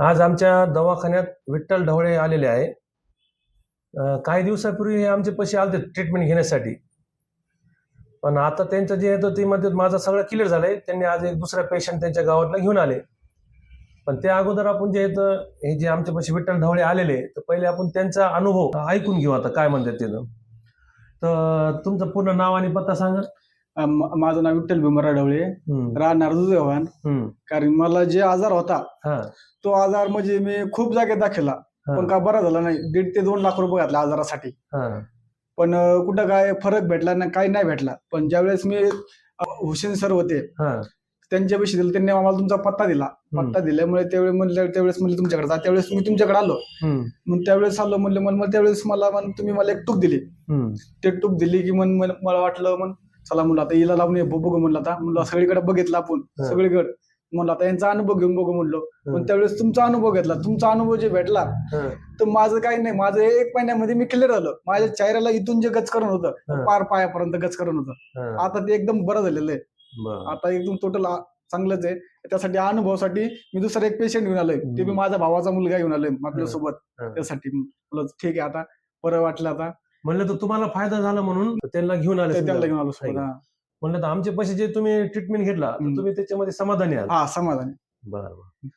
आज आमच्या दवाखान्यात विठ्ठल ढवळे आलेले आहे. काही दिवसापूर्वी हे आमचे पैसे आले ट्रीटमेंट घेण्यासाठी. पण आता त्यांचं जे येतं ते मध्ये माझं सगळं क्लिअर झालं आहे त्यांनी आज एक दुसरा पेशंट त्यांच्या गावातला घेऊन आले. पण त्या अगोदर आपण जे येतं हे जे आमच्या पैसे विठ्ठल ढवळे आलेले तर पहिले आपण त्यांचा अनुभव ऐकून घेऊ आता काय म्हणतात तिथं तर तुमचं पूर्ण नाव आणि पत्ता सांगा. माझं नाव विठ्ठल भीमराव ढवळे. हम्म, राहणार दुधेवान कारण मला जे आजार होता तो आजार म्हणजे मी खूप जागेत दाखवला पण का बरा झाला नाही. दीड ते दोन लाख रुपये घातले आजारासाठी. हा, पण कुठं काय फरक भेटला नाही काही नाही भेटला. पण ज्यावेळेस मी हुसेन सर होते हा, त्यांच्यापाशी दिलं त्यांनी आम्हाला तुमचा पत्ता दिला. पत्ता दिल्यामुळे त्यावेळी म्हणलं त्यावेळेस म्हणले तुमच्याकडे जा. त्यावेळेस मी तुमच्याकडे आलो. मग त्यावेळेस आलो म्हणले मला त्यावेळेस मला तुम्ही मला एक टूक दिली. ते टूक दिली की मन मला वाटलं मन चला म्हणलं आता हिला लावून ये, बघू बघू म्हणलं आता. म्हणलं सगळीकडे बघितलं आपण हा. सगळीकडे. म्हणलं आता यांचा अनुभव घेऊन बघू म्हणलो. पण त्यावेळेस तुमचा अनुभव घेतला. तुमचा अनुभव जे भेटला हा, तर माझं काही नाही. माझं एक महिन्यामध्ये मी क्लिअर झालं. माझ्या चेहऱ्याला इथून जे गचकरण हा. होतं पार पायापर्यंत गचकरण होतं. हा, आता ते एकदम बरं झालेलं आहे. बरं. आता एकदम टोटल चांगलंच आहे. त्यासाठी अनुभवासाठी मी दुसरा एक पेशंट घेऊन आलोय. ते मी माझ्या भावाचा मुलगा घेऊन आलोय आपल्यासोबत. हा. त्यासाठी. म्हणलं ठीक आहे आता. बरं वाटलं आता. म्हणलं तर तुम्हाला फायदा झाला म्हणून त्यांना घेऊन आले घेऊन सोबत. हा. म्हणलं तर आमचे पैसे जे तुम्ही ट्रीटमेंट घेतला तर हम्म. तुम्ही त्याच्यामध्ये समाधानी आहात हा समाधान बरं बरं